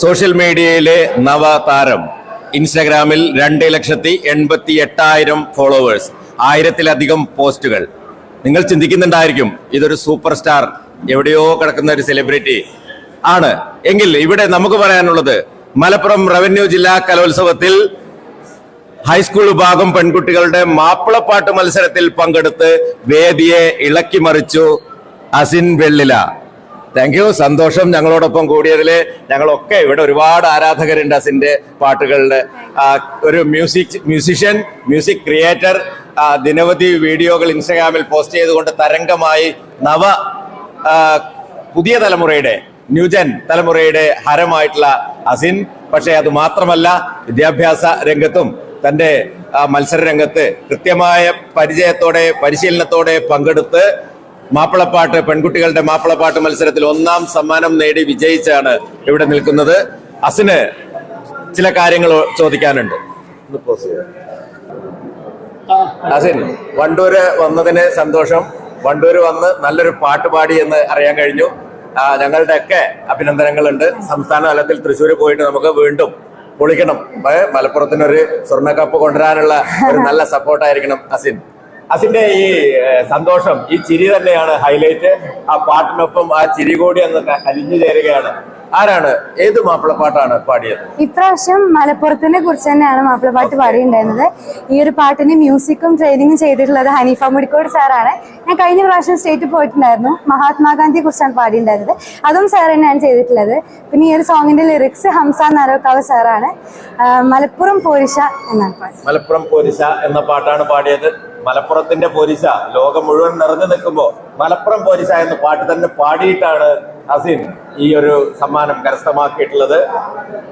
Social മീഡിയയിലെ നവതാരം. ഇൻസ്റ്റാഗ്രാമിൽ രണ്ട് ലക്ഷത്തി എൺപത്തി എട്ടായിരം ഫോളോവേഴ്സ് ആയിരത്തിലധികം പോസ്റ്റുകൾ. നിങ്ങൾ ചിന്തിക്കുന്നുണ്ടായിരിക്കും ഇതൊരു സൂപ്പർ സ്റ്റാർ എവിടെയോ കിടക്കുന്ന ഒരു സെലിബ്രിറ്റി ആണ്. എങ്കിൽ ഇവിടെ നമുക്ക് പറയാനുള്ളത് മലപ്പുറം റവന്യൂ ജില്ലാ കലോത്സവത്തിൽ ഹൈസ്കൂൾ വിഭാഗം പെൺകുട്ടികളുടെ മാപ്പിളപ്പാട്ട് മത്സരത്തിൽ പങ്കെടുത്ത് വേദിയെ ഇളക്കി മറിച്ചു അസിൻ വെള്ളില. താങ്ക് യു സന്തോഷം ഞങ്ങളോടൊപ്പം കൂടിയതിൽ ഞങ്ങളൊക്കെ ഇവിടെ ഒരുപാട് ആരാധകരുണ്ട് അസിന്റെ പാട്ടുകളുടെ. ഒരു മ്യൂസിക് മ്യൂസിഷ്യൻ മ്യൂസിക് ക്രിയേറ്റർ ദിനവധി വീഡിയോകൾ ഇൻസ്റ്റഗ്രാമിൽ പോസ്റ്റ് ചെയ്തുകൊണ്ട് തരംഗമായി നവ പുതിയ തലമുറയുടെ ന്യൂജൻ തലമുറയുടെ ഹരമായിട്ടുള്ള അസിൻ. പക്ഷേ അത് മാത്രമല്ല വിദ്യാഭ്യാസ രംഗത്തും തന്റെ ആ, മത്സര രംഗത്ത് കൃത്യമായ പരിചയത്തോടെ പരിശീലനത്തോടെ പങ്കെടുത്ത് മാപ്പിളപ്പാട്ട് പെൺകുട്ടികളുടെ മാപ്പിളപ്പാട്ട് മത്സരത്തിൽ ഒന്നാം സമ്മാനം നേടി വിജയിച്ചാണ് ഇവിടെ നിൽക്കുന്നത്. അസിന് ചില കാര്യങ്ങൾ ചോദിക്കാനുണ്ട്. ഒന്ന് pause ചെയ്യാം. അസിൻ വണ്ടൂര് വന്നതിന് സന്തോഷം. വണ്ടൂര് വന്ന് നല്ലൊരു പാട്ട് പാടി എന്ന് അറിയാൻ കഴിഞ്ഞു. ഞങ്ങളുടെ ഒക്കെ അഭിനന്ദനങ്ങളുണ്ട്. സംസ്ഥാന തലത്തിൽ തൃശ്ശൂർ പോയിട്ട് നമുക്ക് വീണ്ടും പൊളിക്കണം. മലപ്പുറത്തിനൊരു സ്വർണ കപ്പ് കൊണ്ടുവരാനുള്ള ഒരു നല്ല സപ്പോർട്ടായിരിക്കണം അസിൻ. അസിന്റെ ഈ സന്തോഷം ഈ ചിരി തന്നെയാണ് ഹൈലൈറ്റ് ആ പാട്ടിനൊപ്പം ആ ചിരി കൂടി ക- അലിഞ്ഞു ചേരുകയാണ്. ആരാണ്? ഏത് മാപ്പിളപ്പാട്ടാണ് പാടിയത്? ഇപ്രാവശ്യം മലപ്പുറത്തിനെ കുറിച്ച് തന്നെയാണ് മാപ്പിളപ്പാട്ട് പാടിയിട്ടുണ്ടായിരുന്നത്. ഈ ഒരു പാട്ടിന് മ്യൂസിക്കും ട്രെയിനിങ്ങും ചെയ്തിട്ടുള്ളത് ഹനീഫ മുടിക്കോട് സാറാണ്. ഞാൻ കഴിഞ്ഞ പ്രാവശ്യം സ്റ്റേറ്റിൽ പോയിട്ടുണ്ടായിരുന്നു. മഹാത്മാഗാന്ധിയെ കുറിച്ചാണ് പാടിയിട്ടുണ്ടായിരുന്നത്. അതും സാർ തന്നെയാണ് ചെയ്തിട്ടുള്ളത്. പിന്നെ ഈ ഒരു സോങ്ങിന്റെ ലിറിക്സ് ഹംസ നരോക്കാവ് സാറാണ് മലപ്പുറം പോരിശ എന്നാണ് മലപ്പുറം പോരിശ എന്ന പാട്ടാണ് പാടിയത്. മലപ്പുറത്തിന്റെ പോലീസ. ലോകം മുഴുവൻ നിറഞ്ഞു നിൽക്കുമ്പോ മലപ്പുറം പോലീസ എന്ന പാട്ട് തന്നെ പാടിയിട്ടാണ് അസിൻ ഈ ഒരു സമ്മാനം കരസ്ഥമാക്കിയിട്ടുള്ളത്.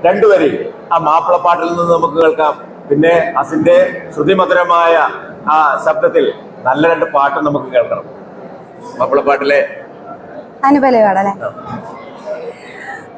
രണ്ടുപേരും ആ മാപ്പിളപ്പാട്ടിൽ നിന്ന് നമുക്ക് കേൾക്കാം. പിന്നെ അസിന്റെ ശ്രുതിമധുരമായ ആ ശബ്ദത്തിൽ നല്ല രണ്ട് പാട്ടും നമുക്ക് കേൾക്കണം. മാപ്പിളപ്പാട്ടിലെ അനുപലി പാടല്ലേ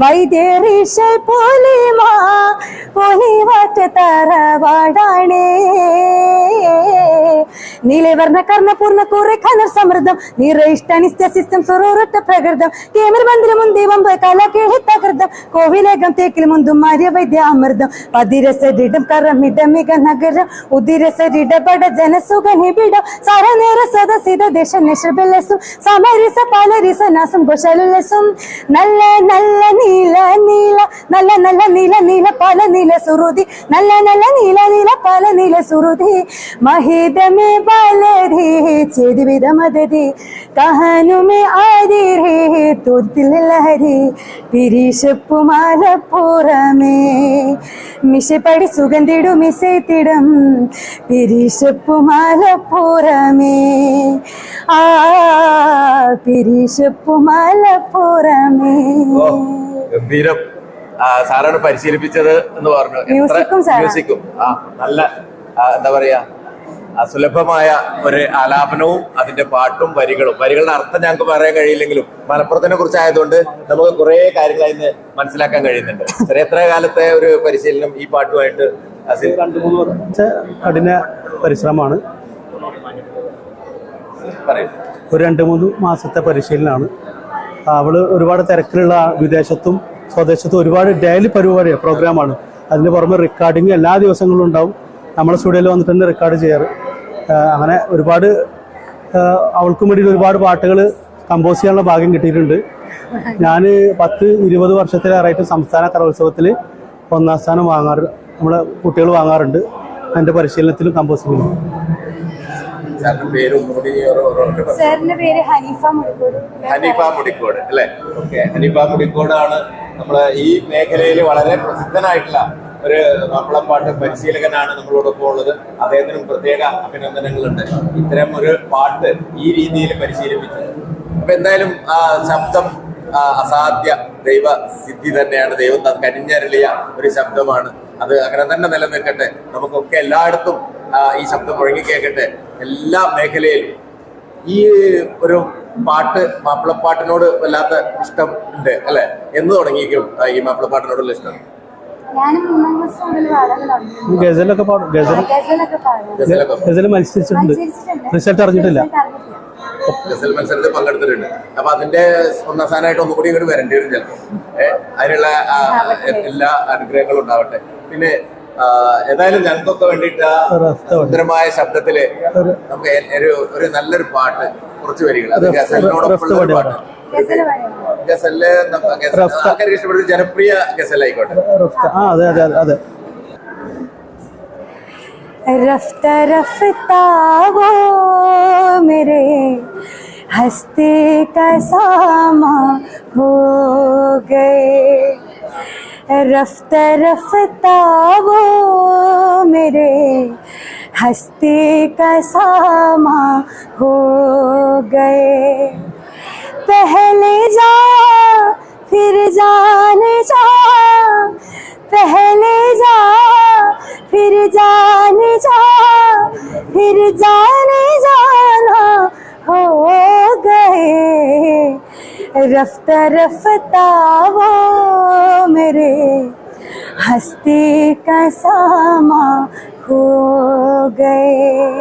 വൈദ്യറിഷ പോലിമാ പൊലിവാറ്റ തറവാടാണേ. നീലവർണ കർണപൂർണ കുറെ കനർ സമൃദ്ധം നിറയിഷ്ട നിത്യ സിസ്റ്റം സുറൂറുട്ട പ്രകൃതം. കേമർ മന്ദിരം മുന്തിവം കല കേളി തകൃതം. കോവിലേകം തേക്കിൽ മുന്തും മാര്യ വൈദ്യ അമൃതം. പതിരസരിടം കറമിടമിക നഗരം ഉദിരസരിട ബട ജനസുഖ നിബിടം സരനേര സദസിത ദേശ നിഷബലസും സമരിസ പലരിസ നാസം ഗോശലുലസും നല്ല നല്ല നീല നീല നല്ല നല്ല നീല നീല പല നീല സുഹൃതി നല്ല നല്ല നീല നീല പല നീല സുഹൃതി മഹിതമേ ബാലധി ചെരുവിധ മദതി കഹനുമേ ആദിരേ തുർത്തിൽ ലഹരി. പിരീശപ്പുമാലപ്പുറമേ മിശപ്പടി സുഗന്ധിടു മിസൈത്തിടം പിരീശപ്പുമാലപ്പുറമേ ആ പിരീശപ്പുമാലപ്പുറമേ ഗംഭീരം ആ, സാറാണ് പരിശീലിപ്പിച്ചത് എന്ന് പറഞ്ഞു. എത്ര- മ്യൂസിക്കും ആ നല്ല എന്താ പറയാ അസുലഭമായ സുലഭമായ ഒരു ആലാപനവും അതിന്റെ പാട്ടും വരികളും. വരികളുടെ അർത്ഥം ഞങ്ങൾക്ക് പറയാൻ കഴിയില്ലെങ്കിലും മലപ്പുറത്തിനെ കുറിച്ചായതുകൊണ്ട് നമുക്ക് കുറെ കാര്യങ്ങൾ അതിന് മനസ്സിലാക്കാൻ കഴിയുന്നുണ്ട്. ചെറിയ എത്ര കാലത്തെ ഒരു പരിശീലനം ഈ പാട്ടുമായിട്ട് കഠിന പരിശ്രമമാണ്. ഒരു രണ്ട് മൂന്ന് മാസത്തെ പരിശീലനമാണ്. അവൾ ഒരുപാട് തിരക്കിലുള്ള വിദേശത്തും സ്വദേശത്തും ഒരുപാട് ഡെയിലി പരിപാടി പ്രോഗ്രാമാണ് അതിന് പുറമെ റെക്കോർഡിങ് എല്ലാ ദിവസങ്ങളും ഉണ്ടാവും. നമ്മുടെ സ്റ്റുഡിയോയിൽ വന്നിട്ട് തന്നെ റെക്കോർഡ് ചെയ്യാറ്. അങ്ങനെ ഒരുപാട് അവൾക്കും വേണ്ടി ഒരുപാട് പാട്ടുകൾ കമ്പോസ് ചെയ്യാനുള്ള ഭാഗ്യം കിട്ടിയിട്ടുണ്ട്. ഞാൻ പത്ത് ഇരുപത് വർഷത്തിലേറായിട്ട് സംസ്ഥാന കലോത്സവത്തിൽ ഒന്നാം സ്ഥാനം വാങ്ങാറ് നമ്മളെ കുട്ടികൾ വാങ്ങാറുണ്ട്. എന്റെ പരിശീലനത്തിലും കമ്പോസിങ്ങിലും സാറിന്റെ പേര് ഒന്നുകൂടി സാറിന്റെ പേര് ഹനീഫ മുടിക്കോട്. ഹനീഫ മുടിക്കോട് അല്ലെ? ഓക്കെ. ഹനീഫ മുടിക്കോടാണ് നമ്മളെ ഈ മേഖലയിൽ വളരെ പ്രസിദ്ധനായിട്ടുള്ള ഒരു മാപ്പിളപ്പാട്ട് പരിശീലകനാണ് നമ്മളോടൊപ്പം ഉള്ളത്. അദ്ദേഹത്തിനും പ്രത്യേക അഭിനന്ദനങ്ങളുണ്ട്. ഇത്തരം ഒരു പാട്ട് ഈ രീതിയിൽ പരിശീലിപ്പിച്ചത് അപ്പൊ എന്തായാലും ആ ശബ്ദം അസാധ്യ ദൈവ സിദ്ധി തന്നെയാണ്. ദൈവം കരിഞ്ഞരളിയ ഒരു ശബ്ദമാണ്. അത് അങ്ങനെ തന്നെ നിലനിൽക്കട്ടെ. നമുക്കൊക്കെ എല്ലായിടത്തും ഈ ശബ്ദം മുഴങ്ങി കേൾക്കട്ടെ എല്ലാ മേഖലയിലും ഈ ഒരു പാട്ട് മാപ്പിളപ്പാട്ടിനോട് വല്ലാത്ത ഇഷ്ടം ഉണ്ട് അല്ലെ? എന്ന് തുടങ്ങിയിരിക്കും ഈ മാപ്പിളപ്പാട്ടിനോടുള്ള ഇഷ്ടം. ഗസലൊക്കെ പാടും. ഗസൽ ഗസൽ മത്സരിച്ചിട്ടുണ്ട്. റിസൾട്ട് അറിഞ്ഞിട്ടില്ല. ഗസൽ മത്സരത്തിൽ പങ്കെടുത്തിട്ടുണ്ട്. അപ്പൊ അതിന്റെ ഒന്നാം സ്ഥാനമായിട്ട് ഒന്നുകൂടി ഇങ്ങോട്ട് വരേണ്ടി വരും ചിലപ്പോ. അതിനുള്ള എല്ലാ അനുഗ്രഹങ്ങളും ഉണ്ടാവട്ടെ. പിന്നെ ഏതായാലും ഞങ്ങൾക്കൊക്കെ വേണ്ടിയിട്ട് ആ റഫ്ത സുന്ദരമായ ശബ്ദത്തില് നമുക്ക് എ- ഒരു ഒരു നല്ലൊരു പാട്ട് കുറച്ച് വരികൾ അത് ഗസലിനോടൊപ്പമുള്ള ഒരു പാട്ട് ഗസല് പാടാം. ഗസലില് നമ്മ- ഗസൽ ആൾക്കാർക്ക് ഇഷ്ടപ്പെടുന്ന ജനപ്രിയ ഗസൽ ആയിക്കോട്ടെ റഫ്ത ആ അതെ അതെ അതെ അതെ रफ्ता रफ्ता वो मेरे हंसते का सामा हो गए रफ्ता रफ्ता वो मेरे हँसते का सामा हो गए। पहले जा, फिर जाने जा। पहले जा, फिर जाने जा। फिर जाने जाना हो गए। रफ्ता रफ्ता वो मेरे हस्ती का सामा हो गए।